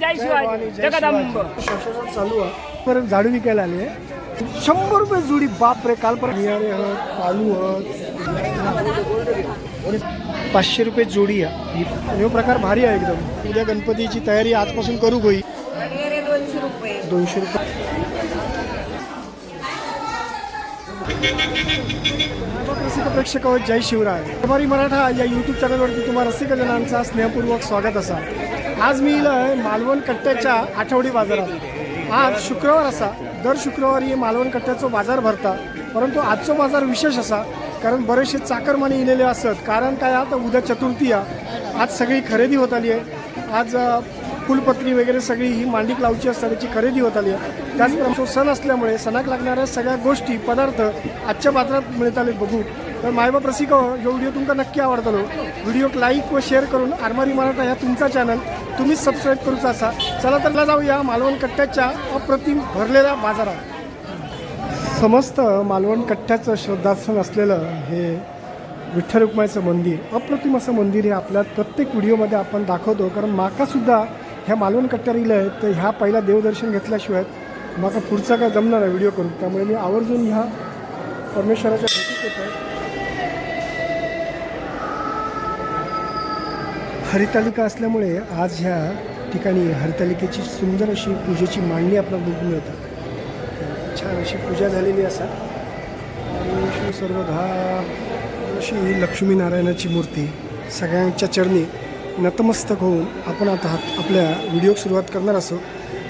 जय शिवाजी. जगदंब. शशाचं चालू आहे. परत झाडू विकायला आले शंभर रुपये जुडी बाप रे काल परत बियाणे हत कालू हत पाचशे रुपये जोडी आहे. ही- हा प्रकार भारी आहे एकदम. उद्या गणपतीची तयारी आजपासून करू गोई. दोनशे रुपये. प्रेक्षक जय शिवराय. कुमारी मराठा या यूट्यूब चॅनलवरती तुम्हा रसिक जनांचा स्नेहपूर्वक स्वागत असा. आज मी आहे मालवण कट्ट्याच्या आठवडी बाजारात. आज शुक्रवार असा दर शुक्रवारी मालवण कट्ट्याचो बाजार भरता परंतु आजचो बाजार विशेष असा कारण बरेचसे चाकरमाने इलेले असत कारण काय आता उद्या चतुर्थी आज सगळी खरेदी होत आली आहे. आज फुलपत्री वगैरे सगळी ही मांडीक लावची असतात त्याची खरेदी होत आली आहे. त्याचप्रमाणे सण असल्यामुळे सणाक लागणाऱ्या सगळ्या गोष्टी पदार्थ आजच्या बाजारात मिळत आले बघू. तर मायबाप रसिक हो, व्हिडिओ तुमका नक्की आवडतलो. व्हिडिओक लाईक व शेअर करून आरमारी मराठा ह्या तुमचा चॅनल तुम्हीच सबस्क्राईब करूचा असा. चला तर जाऊया मालवण कट्ट्याच्या अप्रतिम भरलेल्या बाजारात. समस्त मालवण कट्ट्याचं श्रद्धास्थान असलेलं हे विठ्ठल रुक्माईचं मंदिर अप्रतिम असं मंदिर हे आपल्या प्रत्येक व्हिडिओमध्ये आपण दाखवतो. कारण माकासुद्धा ह्या मालवण कट्ट्यावर इलं आहे तर ह्या पहिला देवदर्शन घेतल्याशिवाय माका पुढचा काय जमणार आहे व्हिडिओ करून. त्यामुळे मी आवर्जून ह्या परमेश्वराच्या भेटीत येतो हरितालिका असल्यामुळे आज ह्या ठिकाणी हरितालिकेची सुंदर अशी पूजेची मांडणी आपल्याला बघून मिळतात. छान अशी पूजा झालेली असा. आणि श्री सर्वधा अशी ही लक्ष्मीनारायणाची मूर्ती सगळ्यांच्या चरणी नतमस्तक होऊन आपण आता हात- आपल्या व्हिडिओ सुरुवात करणार असो.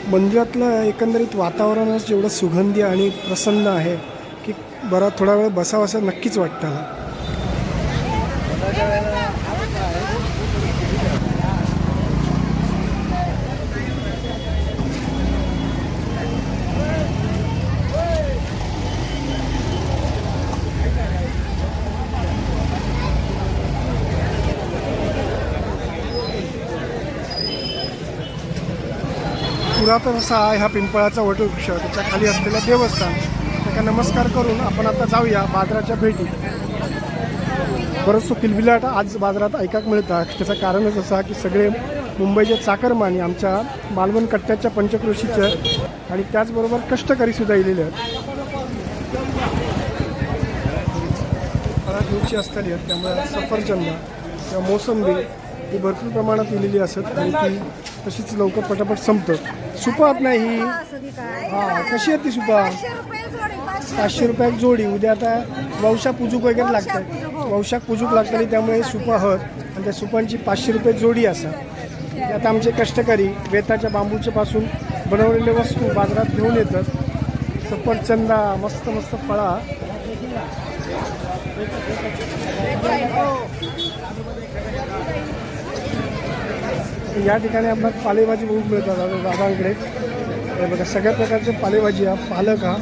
मंदिरातलं एकंदरीत वातावरणच जेवढं सुगंधी आणि प्रसन्न आहे की बरा थोडा वेळ बसावं असं नक्कीच वाटतं मला पुरातन असा आहे हा पिंपळाचा वटवृक्ष. त्याच्याखाली असलेलं देवस्थान. त्याचा नमस्कार करून आपण आता जाऊया बाजाराच्या भेटी बरंचसं किलबिलाट आज बाजारात ऐकाक मिळतात त्याचं कारणच असं की सगळे मुंबईचे चाकरमानी आमच्या मालवण कट्ट्याच्या पंचक्रोशीचं आणि त्याचबरोबर कष्टकरी सुद्धा इलेले आहेत. दिवशी युगची त्यामुळे सफरचंद किंवा मोसंबी ही भरपूर प्रमाणात दिलेली असत आणि ती तशीच लवकर पटापट संपतं. सुपात नाही ही. कशी आहे ती सुपा? पाचशे रुपयात जोडी. उद्या आता वंशा पूजूक वगैरे लागतं वंशाक पूजूक लागतली त्यामुळे सुपा हत आणि त्या सुपांची पाचशे रुपये जोडी असा. आता आमचे कष्टकरी वेताच्या बांबूच्या पासून बनवलेले वस्तू बाजारात घेऊन येतात. सफरचंदा मस्त मस्त फळा. या ठिकाणी आपल्याला पालेभाजी बघू मिळतात दादांकडे हे बघा सगळ्या प्रकारचे पालेभाजी हा पालक हा.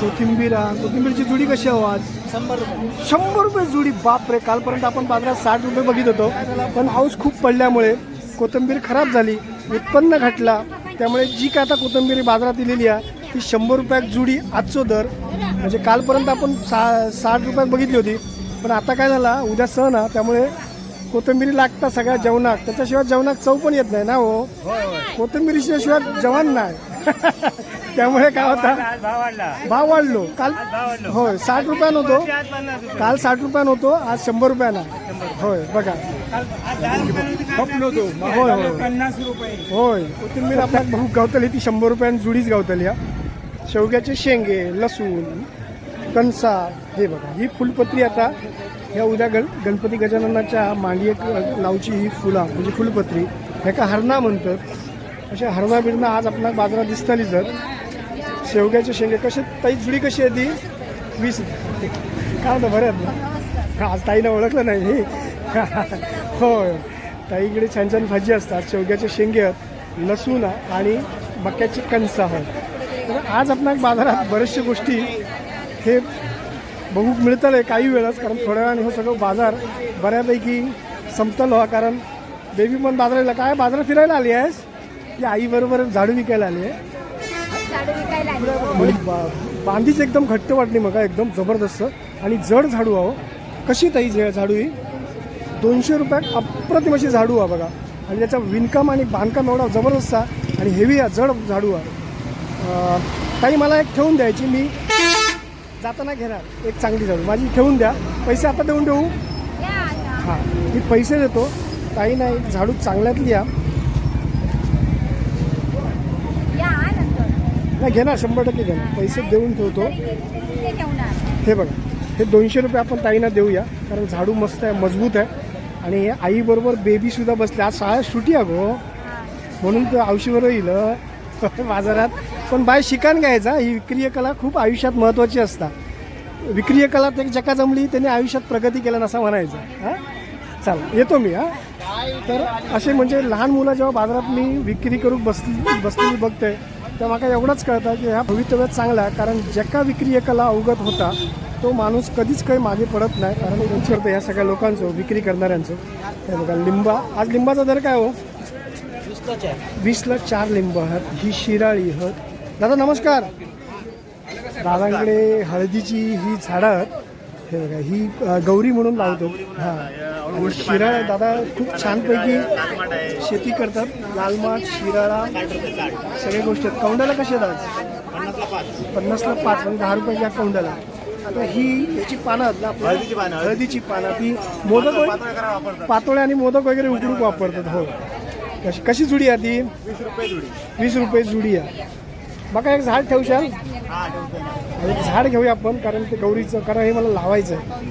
कोथिंबीर हा. कोथिंबीरची जुडी कशी आहे हो आज? शंभर रुपये. शंभर रुपये जुडी. बाप रे कालपर्यंत आपण बाजारात साठ रुपये बघित होतो. पण पाऊस खूप पडल्यामुळे कोथिंबीर खराब झाली उत्पन्न घटला. त्यामुळे जी काय आता कोथिंबीर बाजारात दिलेली आहे ती शंभर रुपयात जुडी आजचो दर. म्हणजे कालपर्यंत आपण सा साठ रुपयात बघितली होती. पण आता काय झाला उद्या सण हा त्यामुळे कोथिंबीरी लागतात सगळ्या जेवणात. त्याच्याशिवाय जेवणात चव पण येत नाही ना हो. कोथिंबीरीशिवाय जेवण नाही. त्यामुळे काय होता? भाव वाढला. काल होय साठ रुपयानं होतो. काल साठ रुपयानं होतो आज शंभर रुपयाला होय बघा. होय होय. होय. कोथिंबीर आपल्याला भाऊ गावतली ती शंभर रुपयानं जुडीच गावतली हा. शेवग्याचे शेंगे लसूण कणसा हे बघा ही फुलपत्री आता ह्या उद्या गण गणपती गजाननाच्या मांडी लावची ही फुला म्हणजे फुलपत्री ह्याका हरणा म्हणतात. अशा हरणा बिरणा आज आपणाक बाजारात दिसताली जर शेवग्याचे शेंगे कसे ताई जुडी कशी आहे ती वीस. काय होतं बरं आहेत ना? आज ताईनं ओळखलं नाही. होय. ताईकडे छान छान भाजी असतात शेवग्याचे शेंगे आहेत लसूण आणि मक्याची कणसं आहेत. तर आज आपणाक बाजारात बऱ्याचशा गोष्टी हे बघू मिळतं आहे काही वेळाच कारण थोड्या वेळाने हो सगळं बाजार बऱ्यापैकी संपतल व्हा कारण बेबी पण बाजाराला काय बाजारात फिरायला आली आहेस? की आईबरोबर झाडू विकायला आली आहे? बा- बांधीच एकदम घट्ट वाटली मग एकदम जबरदस्त. आणि जड झाडू आहो. कशी ताई झाडू ही? दोनशे रुपयात अप्रतिम अशी झाडू आहे बघा. आणि त्याचा विणकाम आणि बांधकाम एवढा जबरदस्त आहे आणि हेवी आहे जड झाडू आहे ताई मला एक ठेवून द्यायची. मी जाताना घेणार. एक चांगली झाडू माझी ठेवून द्या. पैसे आता देऊन देऊ. हां. मी पैसे देतो. ताई नाही. झाडू चांगल्यातली या. नाही घेणार. शंभर टक्के घेणार. पैसे देऊन ठेवतो. हे बघा. हे दोनशे रुपये आपण ताईंना देऊया. कारण झाडू मस्त आहे मजबूत आहे. आणि आईबरोबर बेबीसुद्धा बसले आज शाळा सुटी आहे गो म्हणून तो औशीवर येईल. बाजारात. पण बाय शिकान घ्यायचा. ही विक्रीय कला खूप आयुष्यात महत्त्वाची असतात विक्रीय कला ते जका जमली त्याने आयुष्यात प्रगती केलं असं म्हणायचं. हां? चला येतो मी हां? तर असे म्हणजे लहान मुलं जेव्हा बाजारात मी विक्री करू बसली बसलेली बघते तेव्हा मला एवढंच कळतं की ह्या भवितव्यात चांगला आहे. कारण ज्याका विक्रीय कला अवगत होता तो माणूस कधीच काही मागे पडत नाही. कारण त्यांची करतं या सगळ्या लोकांचं विक्री करणाऱ्यांचं. हे बघा लिंबा आज लिंबाचा दर काय हो? वीसला चार. लिंब आहेत ही शिराळी आहेत दादा नमस्कार. दादांकडे हळदीची ही झाडं आहेत. हे बघा ही गौरी म्हणून लावतो. हां. शिराळ दादा खूप छानपैकी शेती करतात. लाल माठ शिराळा सगळ्या गोष्टी आहेत. कौंडाला कसे आहेत पन्नासला पाच म्हणजे दहा रुपये या कौंडाला आता ही याची पानं आहेत ना आपल्या हळदीची पानं. हळदीची पानं. ती मोदक वगैरे- पातोळे आणि मोदक वगैरे उकडूक वापरतात हो. कशी कशी जुडी आहे ती? वीस रुपये जुडी. वीस रुपये जुडी आहे. बघा एक झाड ठेवशाल? एक झाड घेऊया आपण कारण ते गौरीचं कारण हे मला लावायचं आहे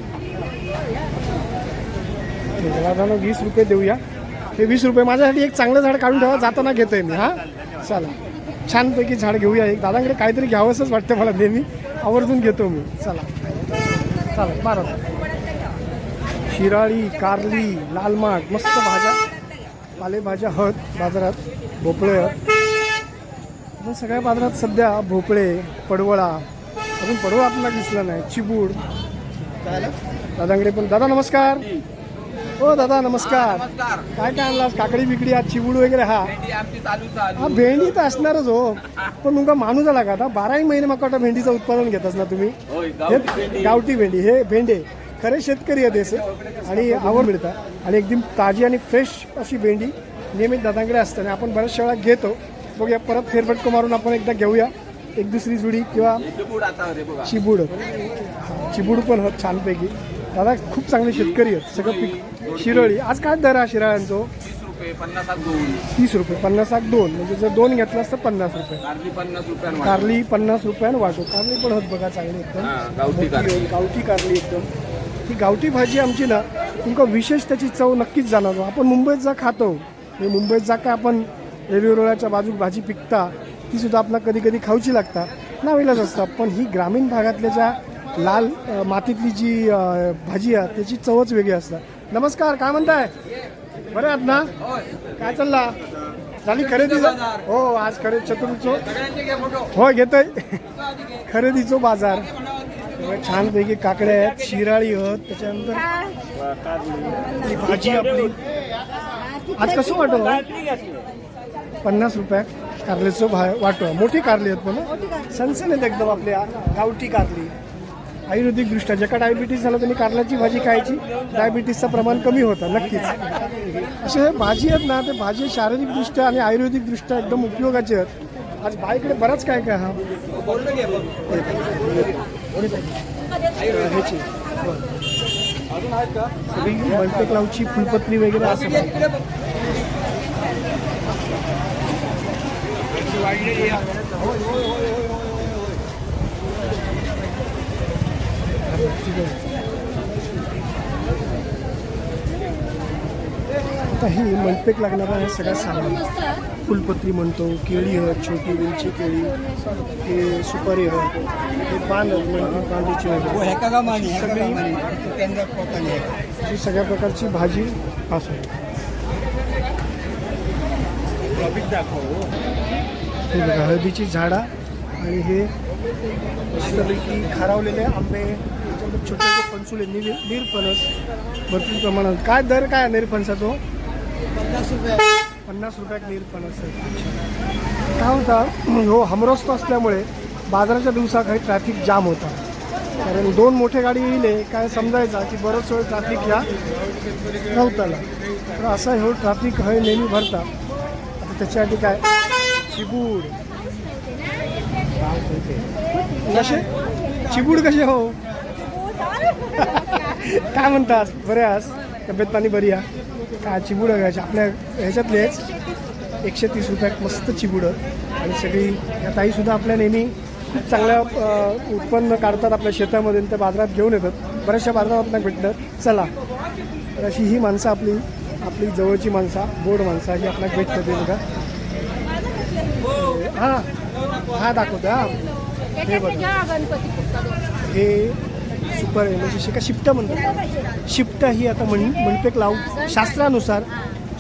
वीस रुपये देऊया. हे वीस रुपये माझ्यासाठी एक चांगलं झाड काढून ठेवा जाताना घेतोय मी हां? चला. छानपैकी झाड घेऊया एक. दादांकडे काहीतरी घ्यावंसंच वाटतं मला नेहमी. आवर्जून घेतो मी. चला. चला मारा. शिराळी कारली लाल माठ मस्त भाज्या. पालेभाज्या हत बाजारात भोपळे आहेत पण सगळ्या बाजारात सध्या भोपळे पडवळा अजून पडवळा आपल्याला दिसला नाही चिबूड. दादांकडे पण दादा नमस्कार. हो दादा नमस्कार. काय काय आणलास काकडी बिकडी हा चिबूड वगैरे हा. हा भेंडी तर असणारच हो. पण तुमका माणूस आला का आता? बाराही महिने मका वाटतं भेंडीचं उत्पादन घेतास ना तुम्ही? हे गावठी भेंडी. हे भेंडे. खरे शेतकरी आहेत असे आणि आवड मिळतात. आणि एकदम ताजी आणि फ्रेश अशी भेंडी नियमित दादांकडे असते आणि आपण बऱ्याचशा वेळा घेतो. बघूया परत फेरफटको मारून आपण एकदा घेऊया. एक दुसरी जुडी किंवा चिबूड. हा, चिबूड पण होत छानपैकी. दादा खूप चांगले शेतकरी आहेत. सगळं पीक शिरळी. आज काय दर आहे शिराळ्यांचो? तीस रुपये पन्नास आठ दोन. म्हणजे जर दोन घेतलास तर पन्नास रुपये. कारली पन्नास रुपयानं वाटा. कारली पण होत बघा चांगली एकदम. गावठी कारली. एकदम. ही गावठी भाजी आमची ना तुमका विशेष त्याची चव नक्कीच जाणवतो आपण मुंबईत जा खातो. हे मुंबईत जा काय आपण रेल्वे रोडाच्या बाजूक भाजी पिकता ती सुद्धा आपल्याला कधी कधी खाऊची लागता. नाविलाच असतात पण ही ग्रामीण भागातल्या ज्या लाल मातीतली जी भाजी आहे त्याची चवच वेगळी असतात नमस्कार काय म्हणताय? बरे आहात ना? काय चालला? झाली खरेदी? हो आज खरेदी चतुर्थीचो. हो घेतोय. खरेदीचो बाजार. छानपैकी काकड्या आहेत शिराळी आहेत त्याच्यानंतर ही. भाजी आपली. आज कसं वाटो पन्नास रुपये कारल्याचं भा वाटो. मोठी कारली आहेत पण सनसन आहेत एकदम आपल्या गावठी कारली. आयुर्वेदिक दृष्ट्या ज्याका डायबिटीस झालं त्यांनी कारल्याची भाजी खायची. डायबिटीसचं प्रमाण कमी होतं नक्कीच. असे हे भाजी आहेत ना ते भाजी शारीरिकदृष्ट्या आणि आयुर्वेदिकदृष्ट्या एकदम उपयोगाचे आहेत. आज बाईकडे बराच काय काय हा. ह्याची. सगळी मल्टी क्लाउडची फुलपत्री वगैरे असं. आता ही मनपेक लागणारा हे सगळं सामान. फुलपत्री म्हणतो केळी आहेत छोटी वेलची केळी हे सुपारी आहेत हे पान वगैरे सगळी ही सगळ्या प्रकारची भाजी असं हे बघा हळदीची झाडा आणि हे मस्तपैकी खारावलेले आंबे छोटे छोटे फणसुले निर निरफणस भरपूर प्रमाणात. काय दर काय निरफणसाचो? पन्नास रुपये. पन्नास रुपयात निरफणस आहे. काय होता हो हमरस्त असल्यामुळे बाजाराच्या दिवसात काही ट्रॅफिक जाम होता. कारण दोन मोठे गाडी येईल काय समजायचा की बरंच वेळ ट्रॅफिक ह्या नव्हताला. तर असा हो ट्रॅफिक हे नेहमी भरता. आता त्याच्यासाठी काय? चिबूड. कसे? चिबूड कसे हो? काय म्हणतास? बरे आस तब्येत पाणी बरी आ काय चिबूड घ्यायचे आपल्या ह्याच्यातलेच एकशे तीस रुपयात मस्त चिबूड. आणि सगळी या ताईसुद्धा आपल्या नेहमी खूप चांगल्या उत्पन्न काढतात आपल्या शेतामध्ये ते त्या बाजारात घेऊन येतात. बऱ्याचशा बाजारात आपल्याला भेटतात. चला. तर अशी ही माणसं आपली आपली जवळची माणसं गोड माणसं ही आपल्याला भेटतात बघा. बघा हां हा दाखवतो हा. हे बघा. हे सुपर आहे. म्हणजे शिका शिफ्ट म्हणतात. शिफ्ट ही आता मण मणपेक लावू. शास्त्रानुसार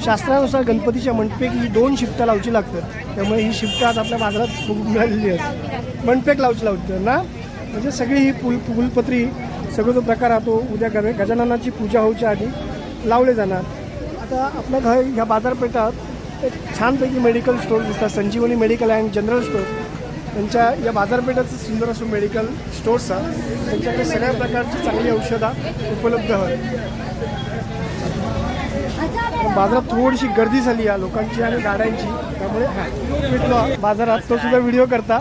शास्त्रानुसार गणपतीच्या मणपेक ही दोन शिफ्टा लावची लागतात. त्यामुळे ही शिफ्ट आज आपल्या बाजारात मिळालेली आहे मणपेक लावची लावते ना? म्हणजे सगळी ही फुल फुलपत्री सगळं जो प्रकार आहे तो उद्या गण गजाननाची पूजा होऊच्या आधी लावले जाणार. आता आपल्या घर ह्या बाजारपेठात छानपैकी मेडिकल स्टोर दिसतात. Sanjivani medical and general store त्यांच्या या बाजारपेठाचं सुंदर असं मेडिकल स्टोर्स आहे त्यांच्याकडे सगळ्या प्रकारची चांगली औषधं उपलब्ध आहेत. बाजारात थोडीशी गर्दी झाली आहे लोकांची आणि गाड्यांची. त्यामुळे भेटलो. बाजारात तो सुद्धा व्हिडिओ करता.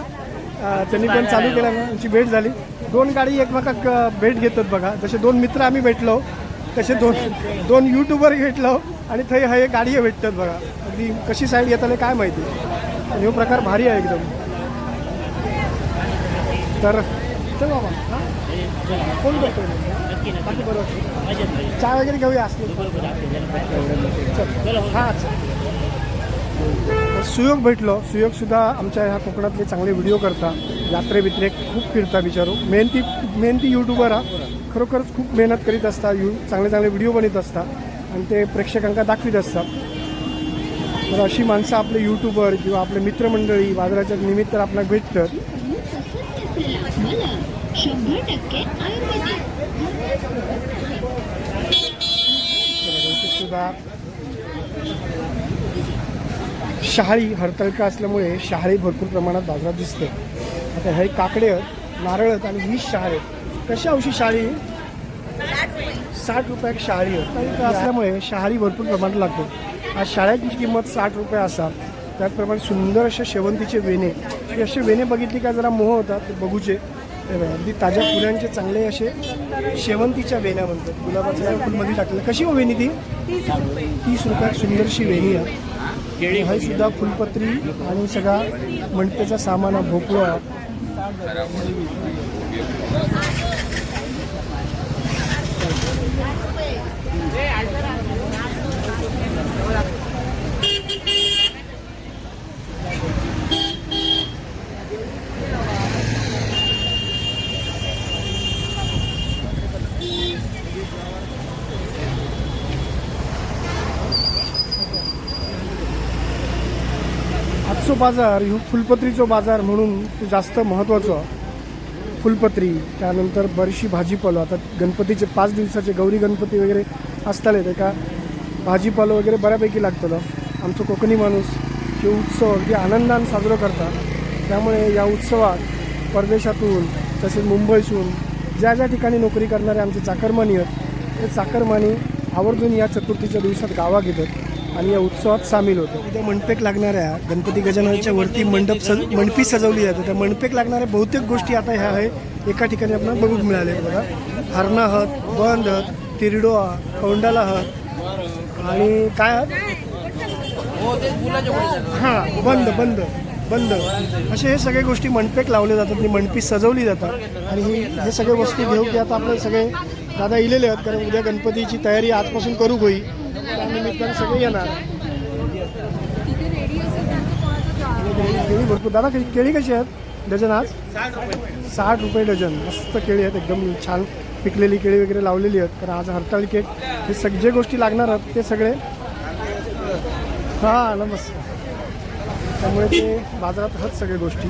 त्यांनी पण चालू केला. ना त्यांची भेट झाली. दोन गाडी एकमेकाक भेट घेतात बघा. जसे दोन मित्र आम्ही भेटलो तसे दोन दोन युट्यूबर भेटलो आणि थंय हे गाडी भेटतात बघा. अगदी कशी साईड येताले काय माहिती? पण हा प्रकार भारी आहे एकदम. तर चल बाबा कोण करतो बाकी बरोबर चहा वगैरे घेऊया असले. चल. हां चल. सुयोग भेटलो. सुयोगसुद्धा आमच्या ह्या कोकणातले चांगले व्हिडिओ करता. यात्रे बित्रे खूप फिरता बिचारू. मेहनती मेहनती युट्यूबर हा. खरोखरच खूप मेहनत करीत असता. यू चांगले चांगले व्हिडिओ बनवत असता. आणि ते प्रेक्षकांना दाखवीत असतात. तर अशी माणसं आपले युट्यूबर किंवा आपले मित्रमंडळी बाजाराच्या निमित्त आपल्याला भेटतात. सुद्धा शहाळी हरतळका असल्यामुळे शहाळी भरपूर प्रमाणात बाजारात दिसते. आता हे काकडे आहेत नारळ आहेत आणि ही शहाळी आहेत. कशी शाळी साठ रुपयात शहाळी आहेत असल्यामुळे शहाळी भरपूर प्रमाणात लागते. आज शाळेची किंमत साठ रुपये असा त्याचप्रमाणे सुंदर असे शेवंतीचे वेणे हे असे वेणे बघितली का जरा मोह होता ते बघूचे. बघा, अगदी ताज्या फुलांचे चांगले असे शेवंतीच्या वेण्या म्हणतात. गुलाबाच्या फुलमध्ये टाकलं. कशी हो वेणी ती? तीस रुपयात सुंदरशी वेणी आहे. हा सुद्धा फुलपत्री आणि सगळा मणकेचा सामान आहे, भोपळा. आजचो बाजार ह्यो फुलपत्रीचो बाजार म्हणून तो जास्त महत्त्वाचो फुलपत्री त्यानंतर बरीचशी भाजीपालो. आता गणपतीचे पाच दिवसाचे गौरी गणपती वगैरे असताले तेका भाजीपालो वगैरे बऱ्यापैकी लागतलो आमचो कोकणी माणूस हे उत्सव अगदी आनंदान साजरो करतात. त्यामुळे या उत्सवात परदेशातून तसेच मुंबईतून ज्या ज्या ठिकाणी नोकरी करणारे आमचे चाकरमानी आहेत ते चाकरमानी आवर्जून या चतुर्थीच्या दिवसात गावात येतात आणि या उत्सवात सामील होतं. उद्या मंडपेक लागणाऱ्या गणपती गजाननाच्या वरती मंडप सज मंडपी सजवली जाते. त्या मंडपेक लागणाऱ्या बहुतेक गोष्टी आता ह्या आहे. एका ठिकाणी आपल्याला बघून मिळाल्या बघा. हरणा हत बंद हत तिरडो कौंडाला हत. आणि काय हत? हां बंद बंद बंद. असे हे सगळे गोष्टी मंडपेक लावले जातात आणि मंडपी सजवली जातात. आणि ही हे सगळे वस्तू घेऊ की आता आपले सगळे दादा इलेले आहेत. कारण उद्या गणपतीची तयारी आजपासून करू होई. त्यानिमित्ताने सगळे येणार. केळी भरपूर. दादा के- केळी कशी आहेत? डझन आज? साठ रुपये डझन. मस्त केळी आहेत. एकदम छान पिकलेली केळी वगैरे लावलेली आहेत. कारण आज हरताळी केक. हे सग जे गोष्टी लागणार आहेत ते सगळे हां नमस्कार. त्यामुळे ते बाजारात आहेत सगळ्या गोष्टी.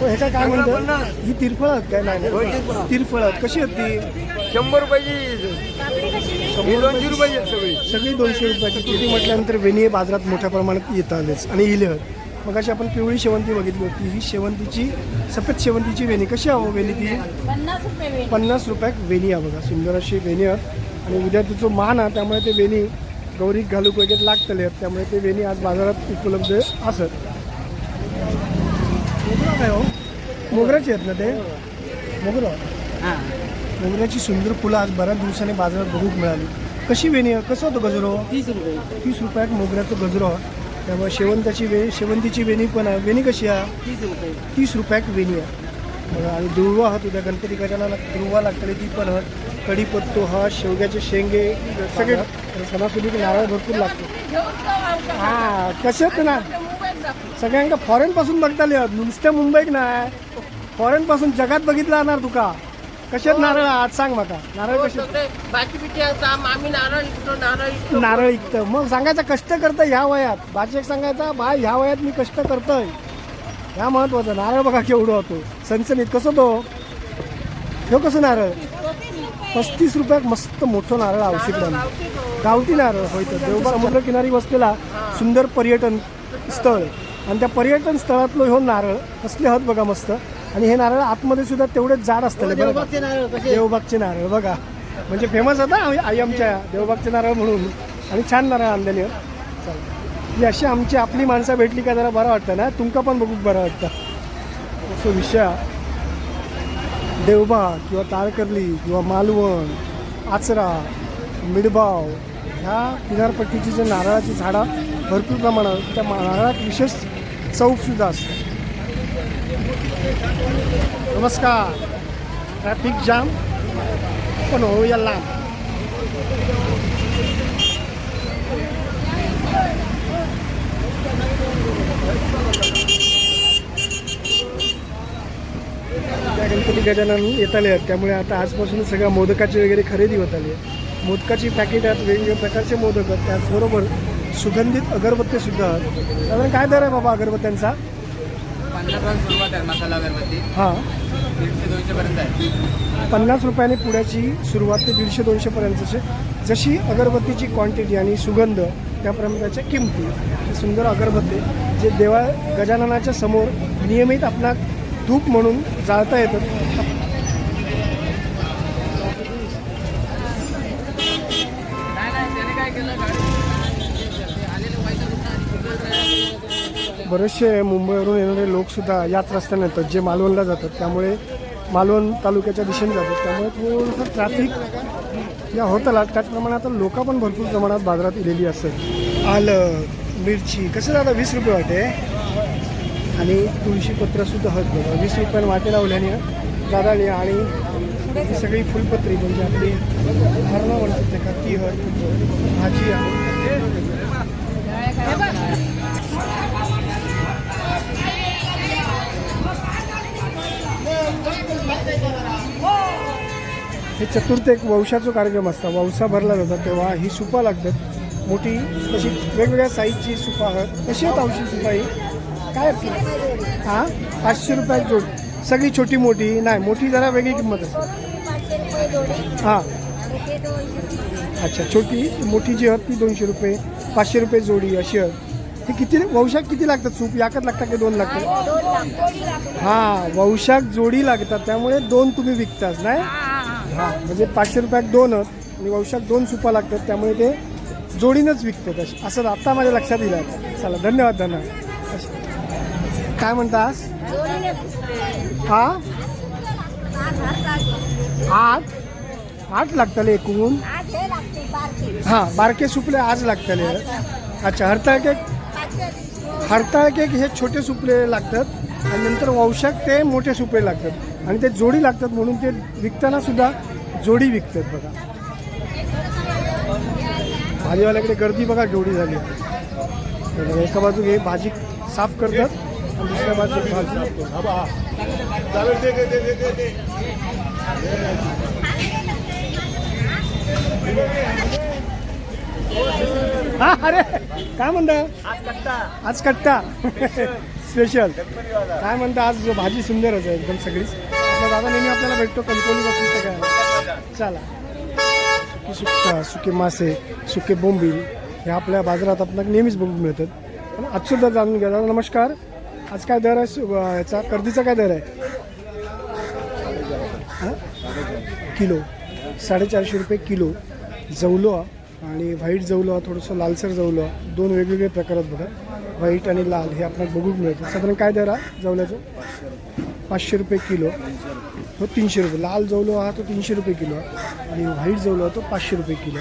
हो, हे काय काय म्हणतात ही तिरफळ आहेत काय? नाही नाही. तिरफळ आहेत. कशी आहेत ती? शंभर रुपयाची. दोनशे रुपयाची आहेत सगळी. सगळी दोनशे रुपयाची म्हटल्यानंतर वेणी बाजारात मोठ्या प्रमाणात येत आलेच आणि इले आहेत मग अशी आपण पिवळी शेवंती बघितली होती. ही शेवंतीची सफेद शेवंतीची वेणी कशी आहे वेणी ती? पन्नास रुपये पन्नास रुपयाक वेणी आहे बघा. सुंदर अशी वेणी आहे. आणि उद्या तिचं मान आहे त्यामुळे ते वेणी गौरीक घालूक वगैरे लागतले आहेत. त्यामुळे ते वेणी आज बाजारात उपलब्ध असत. मोगरा काय हो? मोगऱ्याची आहेत ना ते? मोगरा. मोगऱ्याची सुंदर फुलं आज बऱ्याच दिवसांनी बाजारात बघूक मिळाली. कशी वेणी आहे? कसं होतं गजरो? तीस रुपये. तीस रुपयात मोगऱ्याचं गजरो. त्यामुळे शेवंताची वे शेवंतीची वेणी पण आहे. वेणी कशी आहे? तीस रुपये. तीस रुपयाक वेणी आहे. आणि दुर्वा हा तुझ्या गणपती गजाला दुर्वा लागतली ती पण हत कढीपत्तो हा शेवग्याचे शेंगे. सगळे सणासुदीक नारळ भरपूर लागतो. हा कशात ना? सगळ्यांका फॉरेन पासून बघताले हत नुसत्या मुंबईक नाही. फॉरेन पासून जगात बघितलं जाणार तुका. कशात नारळ? आज सांग माका नारळ कसे बाकी पिठी आता आम्ही नारळ विकतो नारळ विकतो नारळ इकतं. मग सांगायचं कष्ट करतोय ह्या वयात. भाषेक सांगायचा बा ह्या वयात मी कष्ट करतोय. ह्या महत्वाचं. नारळ बघा केवढं होतो. सनसनीत कसं तो? ह्यो कसं नारळ? पस्तीस रुपयात मस्त मोठं नारळ औषध गावठी नारळ. होय तर. देवबा समुद्र किनारी बसलेला सुंदर पर्यटन स्थळ. आणि त्या पर्यटन स्थळातलं ह्यो नारळ कसले हत बघा मस्त. आणि हे नारळ आतमध्ये सुद्धा तेवढेच जाड असतले देवबागचे नारळ बघा. म्हणजे फेमस होता आम्ही- आई आमच्या देवबागचे नारळ म्हणून. आणि छान नारळ आणलेले. ही अशी आमची आपली माणसं भेटली का जरा बरं वाटतं ना? तुमका पण बघूक बरं वाटतं. असं विषय. देवबाग किंवा तारकर्ली किंवा मालवण आचरा मिडबाव ह्या किनारपट्टीची जे नारळाची झाडं भरपूर प्रमाणात त्या नारळात विशेष चौकसुद्धा असते. नमस्कार. Traffic jam. पण होऊया लांब. त्या गणपती गजानन येत आले आहेत. त्यामुळे आता आजपासून सगळ्या मोदकाची वगैरे खरेदी होत आली आहे. मोदकाची पॅकेट आहेत वेगवेगळ्या प्रकारचे मोदक आहेत. त्याचबरोबर सुगंधित अगरबत्तीसुद्धा आहेत. साधारण काय दर आहे बाबा अगरबत्त्यांचा? पन्नास सुरुवात आहे मसाला अगरबत्ती हां. दीडशे दोनशे पर्यंत आहे. पन्नास रुपयाने पुण्याची सुरुवात ते दीडशे दोनशेपर्यंतचे जशी अगरबत्तीची क्वांटिटी आणि सुगंध त्याप्रमाणे त्याच्या किमती हे सुंदर अगरबत्ती जे देवा गजाननाच्या समोर नियमित आपला धूप म्हणून जाळता येतात. बरेचसे मुंबईवरून येणारे लोकसुद्धा याच रस्त्याने येतात जे मालवणला जातात. त्यामुळे मालवण तालुक्याच्या दिशेने जातात. त्यामुळे थोडंसं ट्रॅफिक या होतं त्याचप्रमाणे आता लोक पण भरपूर प्रमाणात बाजारात इलेली असतात आलं मिरची. कसं जातं वीस रुपये वाटे? आणि तुळशीपत्रसुद्धा हत बघा वीस रुपयानं वाटे लावल्याने दादाने आणि ही सगळी फुलपत्री म्हणजे आपली हरणं म्हणतात ते का ती हत भाजी आहे. हे चतुर्थ एक वंशाचा कार्यक्रम असता. वंसा भरला जातात तेव्हा ही सुपा लागतात मोठी तशी वेगवेगळ्या साईजची सुपा आहेत. कशी आहेत औषधी सुपा ही काय हां? पाचशे रुपयात जोड. सगळी छोटी मोठी. नाही मोठी जरा वेगळी किंमत असते. हां. अच्छा छोटी मोठी जी आहेत ती दोनशे रुपये. पाचशे रुपये जोडी अशी आहेत. हे किती वंशाक किती लागतात? सूप याकच लागतात की दोन लागतात? दोन लाख जोडी लागते हां वंशाक जोडी लागतात. त्यामुळे दोन तुम्ही विकताच नाही? हां म्हणजे पाचशे रुपयात दोन आहेत आणि वंशात दोन सुपा लागतात. त्यामुळे ते जोडीनंच विकतात. असं आता माझ्या लक्षात येईल आता. चला धन्यवाद धन्यवाद. काय म्हणतास हा? आठ आठ? लागतले एकूण? हे हां बारके सुपले आज लागतले. अच्छा हरताळ केक पाचशे हरताळ केक हे छोटे सुपले लागतात आणि नंतर वंशाक ते मोठे सुपले लागतात. आणि ते जोडी लागतात म्हणून ते विकताना सुद्धा जोडी विकतात बघा. भाजीवाल्याकडे गर्दी बघा जोडी झाली. एका बाजू हे भाजी साफ करतात आणि दुसऱ्या बाजू भाजी साफ करतात. हा अरे काय म्हणता? आज कट्टा. स्पेशल काय म्हणता आज भाजी सुंदरच आहे एकदम सगळीच. आपला दादा नेहमी आपल्याला भेटतो कणकोली पासून सगळ्या चला. सुकी सुक्का सुके मासे सुके बोंबील हे आपल्या बाजारात आपल्याला नेहमीच बघून मिळतात. पण आजसुद्धा जाणून घ्या. दादा नमस्कार. आज काय दर आहे? याचा कर्दीचा काय दर आहे? हां? किलो. साडेचारशे रुपये किलो. जवलो आणि व्हाईट जवलो थोडंसं लालसर जवलो दोन वेगवेगळे प्रकार आहेत बघा. व्हाईट आणि लाल हे आपल्याला बघून मिळतं. साधारण काय दर आहे जवल्याचं पाचशे रुपये किलो. तो तीनशे रुपये. लाल जवलो हा तो तीनशे रुपये किलो. आणि व्हाईट जवलो हा तो पाचशे रुपये किलो.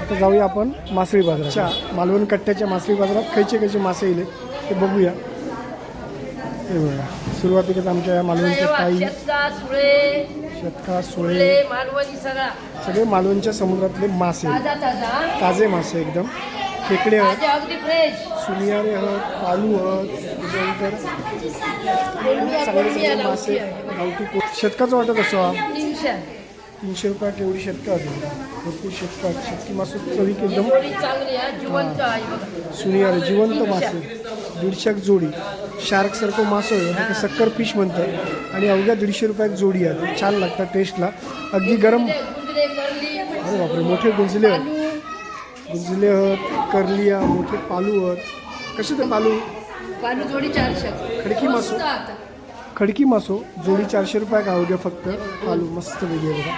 आता जाऊया आपण मासळी बाजारात. मालवण कट्ट्याच्या मासळी बाजारात खयचे खयचे मासे येले ते बघूया. हे बघा. सुरुवातीलाच आमच्या या मालवणच्या ताई शेतका सुळे. मालवणी सगळा. सगळे मालवणच्या समुद्रातले मासे ताजा मासे एकदम. खेकडे आहेत. सुनियारे आहेत पालू आहेत त्याच्यानंतर चांगले चांगले मासे गावठी शेतकाचं वाटत असो हा? तीनशे रुपयात एवढी शेतका होती भरपूर शेतका शेतकी मासे चवीक एकदम सुनियारे जिवंत मासे. दीडशे जोडी. शार्कसारखं मासं आहे. सक्कर फिश म्हणतात. आणि अवघ्या दीडशे रुपयात जोडी आहे. छान लागतात टेस्टला अगदी गरम. अरे बापरे मोठे गुंजले आहेत. गुंजले आहेत करली आहे मोठे पालू आहेत. कसे ते पालू? पालू जोडी चारशे. खडकी मासो. खडकी मासो जोडी चारशे रुपया का द्या फक्त. पालू मस्त वेगळे बघा.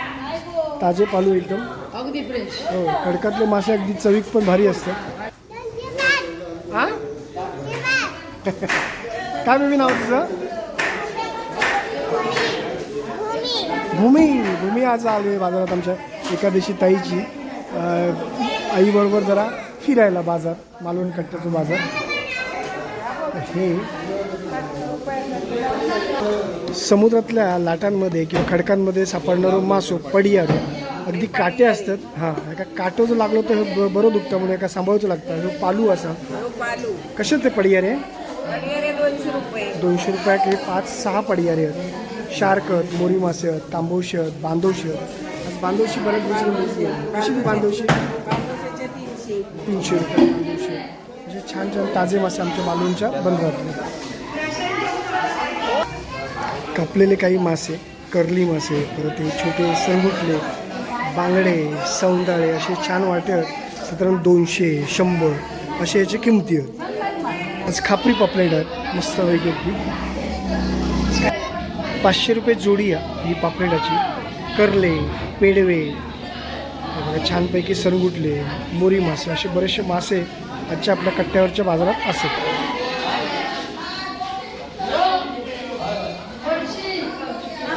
ताजे पालू एकदम. अगदी फ्रेश हो खडकातले मासे अगदी चवीक पण भारी असतात. हा काय बेबी नाव तुझं? भूमी. भूमी आज आली बाजारात आमच्या एकादशी ताईची. आईबरोबर जरा फिरायला बाजार मालवण कट्ट्याचा बाजार. हे समुद्रातल्या लाटांमध्ये किंवा खडकांमध्ये सापडणारं मासो पडियार अगदी काटे असतात. हां एका काटो जर लागलो तर बरं दुखतं म्हणून एका सांभाळायचं लागतं. जो पालू असा. कसे ते पडियारे दोनशे रुपयात हे पाच सहा पडियारे आहेत. शार्क आहेत मोरी मासे आहेत तांबवशी आहेत बांधवशी आहेत. आज बांधवशी बऱ्याच मिळते कशी ती बांधवशी तीनशे. रुपये म्हणजे छान छान ताजे मासे आमच्या मालवणच्या बंदरातले. कापलेले काही मासे कर्ली मासे परत हे छोटे सरगुटले बांगडे सौंदाळे असे छान वाटत साधारण दोनशे शंभर असे याची किमती आहेत. आज खापरी पापलेट आहेत. मस्त वेगळी पाचशे रुपये जोडी आहे ही पापलेटाची. करले पेडवे छानपैकी सरगुटले मोरी मासे असे बरेचसे मासे आजच्या आपल्या कट्ट्यावरच्या बाजारात असतात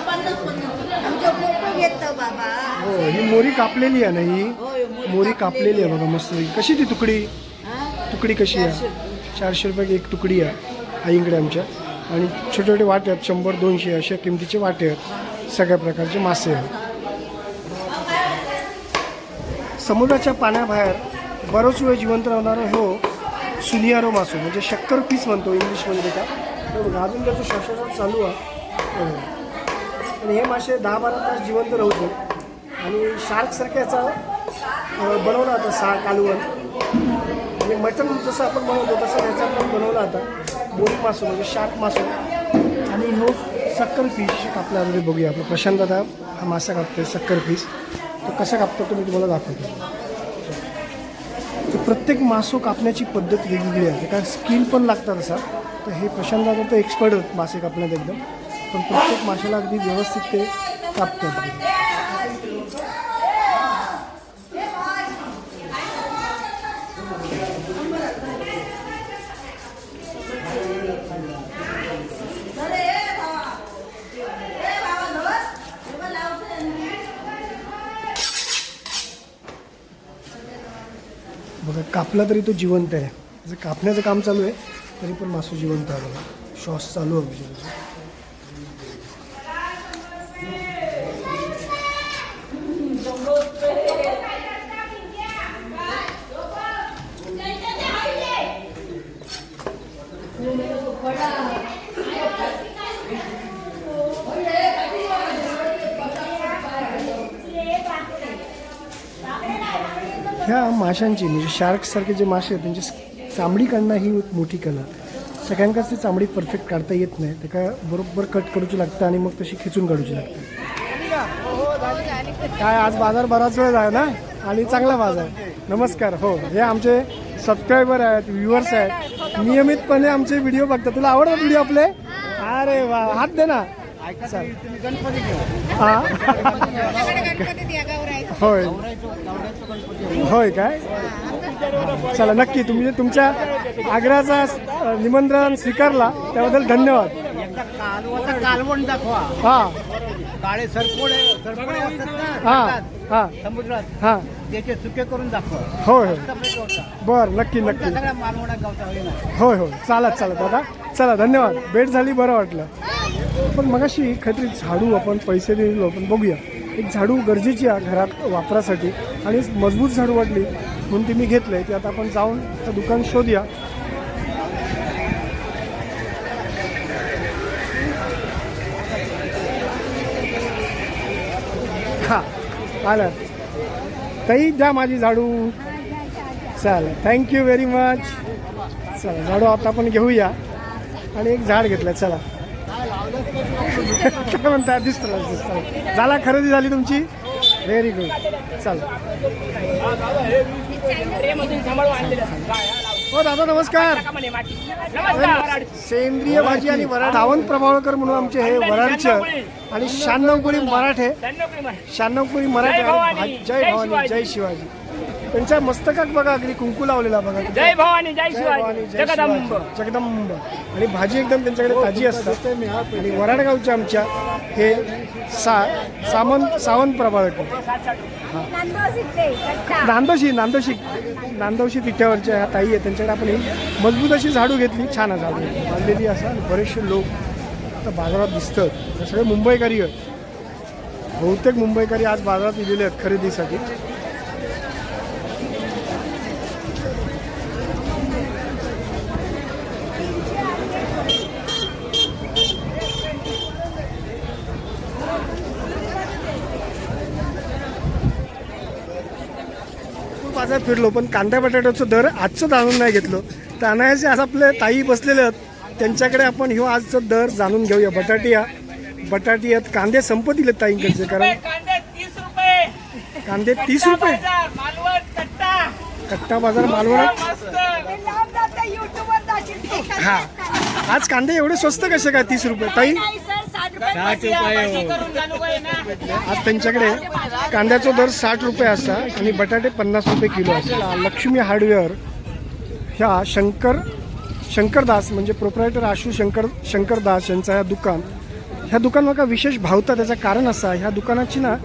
आमचं मोठं घेतं बाबा हो ही मोरी कापलेली आहे ना ही? मोरी कापलेली आहे बघा मस्त. कशी ती तुकडी? तुकडी कशी आहे? चारशे रुपये. एक तुकडी आहे आईकडे आमच्या. आणि छोटे छोटे वाटे आहेत शंभर दोनशे अशा किमतीचे वाटे आहेत. सगळ्या प्रकारचे मासे आहेत. समुद्राच्या पाण्याबाहेर बरोच वेळ जिवंत राहणारा हो सुनियारो मासो म्हणजे शक्कर पीस म्हणतो इंग्लिशमध्ये हे बघा अजून त्याचं श्वासोश्वास चालू आहे. आणि हे मासे दहा बारा तास जिवंत राहतो आणि शार्कसारख्या याचा बनवला होता सा कालवण. आणि मटण जसं आपण बनवतो तसं याचा पण बनवला होता. बोरी मासो म्हणजे शार्क मासो. आणि हो सक्कर फिश कापल्यामध्ये बघूया आपलं प्रशांत दादा हा मासा कापतो सक्कर फिश तो कसा कापतो तो मी तुम्हाला दाखवतो. तर प्रत्येक मासो कापण्याची पद्धत वेगवेगळी आहे. कारण स्किल पण लागतात असा. तर हे प्रशांत दादा तर एक्सपर्ट आहेत मासे कापण्यात एकदम. पण प्रत्येक माशाला अगदी व्यवस्थित ते कापतात. बघा कापला तरी तो जिवंत आहे. जर कापण्याचं काम चालू आहे तरी पण मासू जिवंत आहे बघा. श्वास चालू आहे माशांची म्हणजे शार्कसारखे जे मासे आहेत त्यांची चामडी काढणं ही मोठी कला. सगळ्यांकाच ती चामडी परफेक्ट काढता येत नाही. त्याका बरोबर कट करूची लागतं आणि मग तशी खेचून काढूची लागते काय आज बाजार बराच वेळ आहे ना? आणि चांगला बाजार. नमस्कार. हो हे आमचे सबस्क्रायबर आहेत व्ह्युअर्स आहेत. नियमितपणे आमचे व्हिडिओ बघतात. तुला आवडतात व्हिडिओ आपले? अरे वा हात दे ना. होय. होय काय? चला नक्की तुम्ही तुमच्या आग्रहाचा अ, निमंत्रण स्वीकारला त्याबद्दल धन्यवाद. कालवण दाखवा. हा. काळे सरपोडे सरपोडे असतात ना हा जगात, हा समुद्रात. हा. त्याचे सुके करून दाखवा. होय होय. बर नक्की नक्की. सगळ्या होय होय. चालत चालत दादा. चला धन्यवाद. भेट झाली बरं वाटलं. पण मगाशी काहीतरी झाडू आपण पैसे दिलो आपण बघूया. एक झाडू गरजेची आहे घरात वापरासाठी. आणि मजबूत झाडू वाटली म्हणून ती मी घेतलंय. ती आता आपण जाऊन त्या दुकान शोधूया. आलं. ताई द्या माझी झाडू. चालेल. थँक्यू व्हेरी मच चला झाडू आता आपण घेऊया. आणि एक झाड घेतलं चला. काय म्हणता दिसतं दिसतं झाला खरेदी झाली तुमची? व्हेरी गुड चला. हो दादा नमस्कार. सेंद्रिय भाजी आणि वराड सावंत प्रभावळकर म्हणून आमचे हे वराडचे आणि शहाण्णव कोळी मराठे. शहाण्णव कोळी मराठे जय भवानी. जय शिवाजी. त्यांच्या मस्तकात बघा अगदी कुंकू लावलेला बघा जय भवानी जय शिवाजी. जगदंब. जगदंब. आणि भाजी एकदम त्यांच्याकडे ताजी असतात. आणि वराडगावच्या आमच्या हे सा सामंत सावंत प्रभाळकर नांदोशी नांदोशी. नांदोशी तिठ्यावरच्या ह्या ताई आहेत. त्यांच्याकडे आपण ही मजबूत अशी झाडू घेतली. छान आहे झाडू बांधलेली असं आणि बरेचसे लोक आता बाजारात दिसतात. सगळे मुंबईकरी आहेत. बहुतेक मुंबईकरी आज बाजारात दिलेले आहेत खरेदीसाठी. बाजार फिरलो पण कांदा बटाट्याचं दर आजचं जाणून नाही घेतलं. तर अनायासे आज आपले ताई बसलेले आहेत. त्यांच्याकडे आपण ह्यो आजचं दर जाणून घेऊया. बटाटी या बटाटी आहेत कांदे संपतील आहेत ताईंकडचे कारण कांदे तीस रुपये. कांदे तीस रुपये? मालवण कट्टा. कट्टा बाजार मालवणात? मस्त. हा. आज कांदे एवढे स्वस्त कसे काय तीस रुपये? ताई? ना? आज त्यांच्याकडे कांद्याचा दर साठ रुपये असा आणि बटाटे पन्नास रुपये किलो असा. लक्ष्मी हार्डवेअर ह्या शंकर शंकरदास म्हणजे प्रोप्रायटर आशू शंकर शंकरदास यांचा ह्या दुकान. ह्या दुकान बघा विशेष भावता त्याचं कारण असं ह्या दुकानाची ना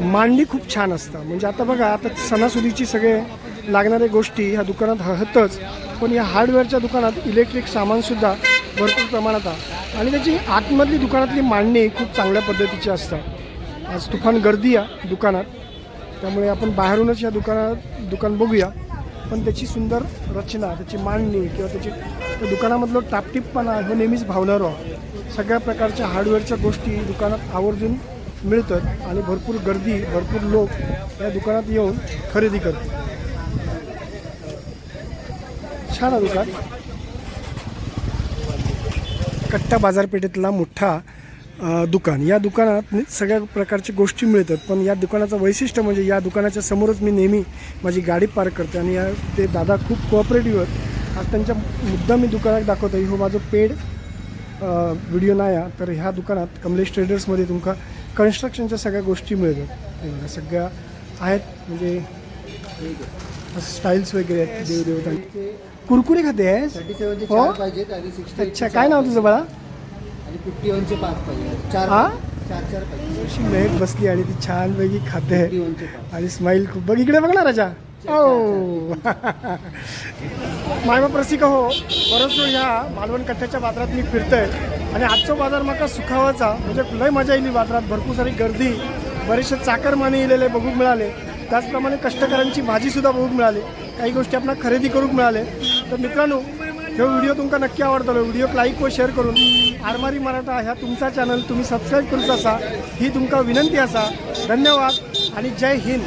मांडणी खूप छान असतं म्हणजे आता बघा आता सणासुदीची सगळे लागणाऱ्या गोष्टी ह्या दुकानात हतच पण या हार्डवेअरच्या दुकानात इलेक्ट्रिक सामानसुद्धा भरपूर प्रमाणात आहे. आणि त्याची आतमधली दुकानातली मांडणी खूप चांगल्या पद्धतीची असतात. आज तुफान गर्दी आहे दुकानात. त्यामुळे आपण बाहेरूनच या दुकानात दुकान बघूया. पण त्याची सुंदर रचना त्याची मांडणी किंवा त्याची त्या दुकानामधलं टापटिपपणा हे नेहमीच भावणारो सगळ्या प्रकारच्या हार्डवेअरच्या गोष्टी दुकानात आवर्जून मिळतात आणि भरपूर गर्दी भरपूर लोक या दुकानात येऊन खरेदी करतात. छान आहे दुकान. कट्टा बाजारपेठेतला मोठा दुकान. या दुकानात सगळ्या प्रकारच्या गोष्टी मिळतात पण या दुकानाचं वैशिष्ट्य म्हणजे या दुकानाच्या समोरच मी नेहमी माझी गाडी पार्क करते आणि या ते दादा खूप कोऑपरेटिव्ह आहेत. आज त्यांच्या मुद्दा मी दुकानात दाखवतो. हो माझं पेड व्हिडिओ नाही आहे तर ह्या दुकानात कमलेश ट्रेडर्समध्ये तुमका कन्स्ट्रक्शनच्या सगळ्या गोष्टी मिळतात. सगळ्या आहेत म्हणजे स्टाईल्स वगैरे आहेत. देवदेवतांचे कुरकुरे खाते आहेस? हो? पाहिजेत आणि सिक्स्टी अच्छा काय नाव तुझं बाळा? आणि फिफ्टी वनचे पाच पाहिजे चार हा? चार चार पाहिजे अशी मेहक बसली आणि ती छानपैकी खाते. फिफ्टी वनचे पाच. आणि स्माईल खूप. बघ इकडे बघ ना राजा. ओ. मायबा प्रसिक हो बरोच वेळ ह्या मालवण कट्ट्याच्या बाजारात मी फिरतोय. आणि आजचा बाजार म्हाका सुखावाचा म्हणजे लय मजा येईल बाजारात. भरपूर सारी गर्दी बरेचसे चाकरमाने येलेले बघूक मिळाले. त्याचप्रमाणे कष्टकऱ्यांची भाजीसुद्धा बघूक मिळाली. काही गोष्टी आपल्याला खरेदी करूक मिळाले. तर मित्रांनो हे व्हिडिओ तुमका नक्की आवडतलो. व्हिडिओ लाईक व शेअर करून आरमारी मराठा ह्या तुमचा चॅनल तुम्ही सबस्क्राईब करूच असा. ही तुमका विनंती असा. धन्यवाद आणि जय हिंद.